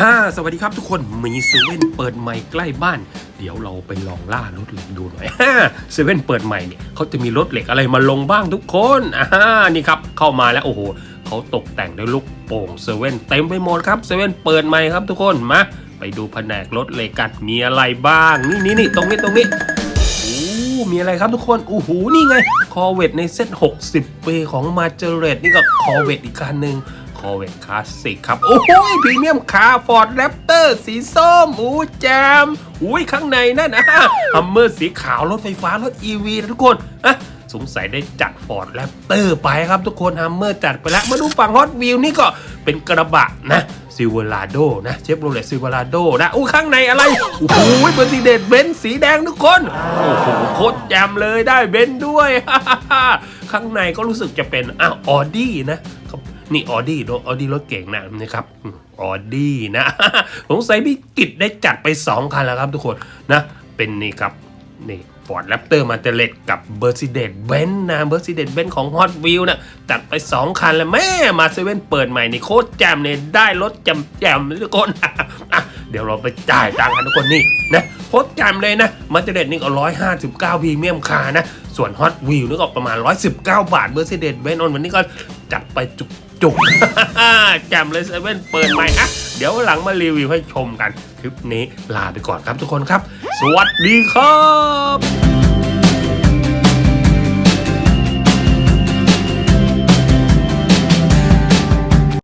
อ่าสวัสดีครับทุกคนมีเซเว่นเปิดใหม่ใกล้บ้าน เดี๋ยวเราไปลองล่ารถเหล็กดูหน่อยเซเว่นเปิดใหม่เนี่ยเขาจะมีรถเหล็กอะไรมาลงบ้างทุกคนอ่านี่ครับเข้ามาแล้วโอ้โหเขาตกแต่งด้วยลูกโป่งเซเว่นเต็มไปหมดครับเซเว่นเปิดใหม่ครับทุกคนมาไปดูแผนกรถเหล็กกันมีอะไรบ้าง นี่นี่นี่ตรงนี้ตรงนี้โอ้มีอะไรครับทุกคนโอ้โหนี่ไงคอเวตในเซต60 ปีของมาเจเรตนี่ก็คอเวตอีกคันหนึ่ง คอเวตคลาสสิกครับ โอ้โหพรีเมียมคาร์ฟอร์ดแรปเตอร์สีส้มอู้แจมอุ้ยข้างในนั่นนะฮัมเมอร์สีขาว รถไฟฟ้า รถ EV นะทุกคนอะสงสัยได้จัดฟอร์ดแรปเตอร์ไปครับทุกคนฮัมเมอร์จัดไปแล้ว มาดูฝั่งฮอตวิวนี่ก็เป็นกระบะนะซิลเวลาโดนะเชฟโรเลตซิลเวลาโดนะอู้ข้างในอะไรโอ้โหเบอร์ซีเดตเบนซ์สีแดงทุกคน โอ้โหโคตรแจมเลยได้เบนซ์ด้วย ข้างในก็รู้สึกจะเป็นอ้าวออดี้นะครับ นี่ออดี้รถออดี้รถเก่งนะนะครับออดี้นะสงสัยพี่กิจได้จัดไป 2 คันแล้วครับทุกคนนะเป็นนี่ครับนี่ฟอร์ดแรปเตอร์มาเตเลตกับเบอร์ซิเดตเบนนะเบอร์ซิเดตเบนของ Hot w h e e l นะจัดไป 2 คันแล้วแม่มาเซเว่นเปิดใหม่นี่โคตรแจมเนี่ยได้รถแจมแจมทุกคนอะเดี๋ยวเราไปจ่ายตังค์กันทุกคนนี่นะโคตรแจมเลยนะมาเตเลตนี่ก็159พรีเมียมคานะ ส่วน Hot w h e e l นี่ก็ประมาณ 119 บาทเบอร์ซิเดตเบนอนวันนี้ก็ จัดไปจุกจุกแจมเลยเซเว่นเปิดใหม่อะเดี๋ยวหลังมารีวิวให้ชมกัน คลิปนี้ลาไปก่อนครับทุกคนครับ สวัสดีครับ